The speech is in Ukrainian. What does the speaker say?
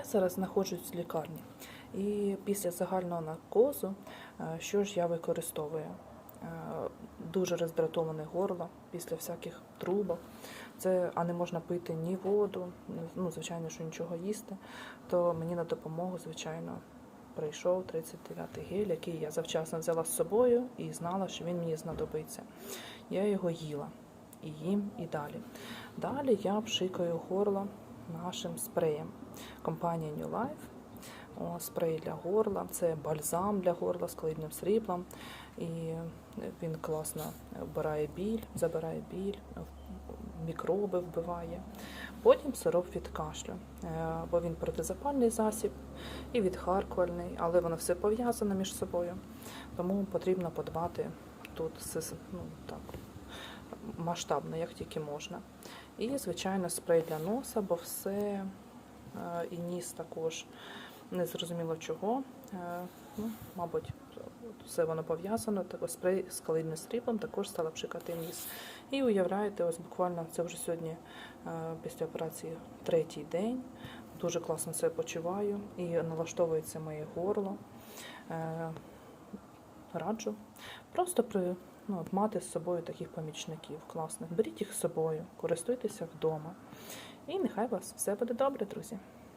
Я зараз знаходжусь в лікарні, і після загального наркозу, е, що ж я використовую? Е, Дуже роздратоване горло після всяких трубок. Це, а не можна пити ні воду, ну, звичайно, що нічого їсти. То мені на допомогу, звичайно, прийшов 39-й гель, який я завчасно взяла з собою і знала, що він мені знадобиться. Я його їла і їм, і далі. Далі я пшикаю горло нашим спреєм. Компанія New Life. О, спрей для горла, це бальзам для горла з колідним сріблом. І він класно вбирає біль, забирає біль, мікроби вбиває. Потім сироп від кашлю, е, бо він протизапальний засіб і відхаркувальний, але воно все пов'язане між собою. Тому потрібно подбати тут ну, так, масштабно, як тільки можна. І, звичайно, спрей для носа, бо все е, і ніс також не зрозуміло чого. Е, Ну, мабуть, все воно пов'язано. Спрей з калинним сріблом також стала пшикати ніс. І уявляєте, ось буквально це вже сьогодні е, після операції третій день. Дуже класно себе почуваю і налаштовується моє горло. Раджу. Просто при, ну, мати з собою таких помічників класних. Беріть їх з собою, користуйтеся вдома. І нехай у вас все буде добре, друзі.